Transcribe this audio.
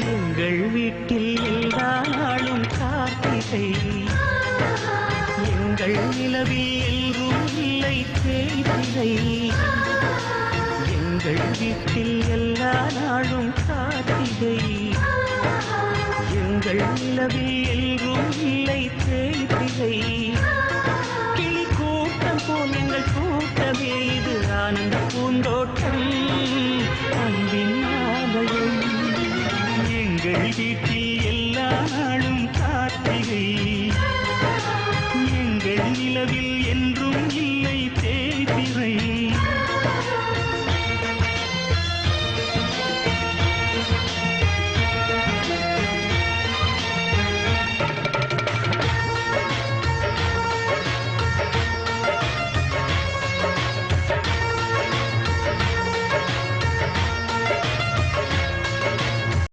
எங்கள் வீட்டில் எல்லா நாளும் கார்த்திகை. எங்கள் நிலவில் எல்லோரும் இல்லை தேய்திரை. எங்கள் வீட்டில் எல்லா நாளும் கார்த்திகை. எங்கள் நிலவில் எல்லோரும் இல்லை தேய்திரை. கிளி கூட்டம் போல் எங்கள் கூட்டமே இது ஆனந்த எங்கள் வீட்டில் எல்லா நாளும் கார்த்திகை. எங்கள் நிலவில்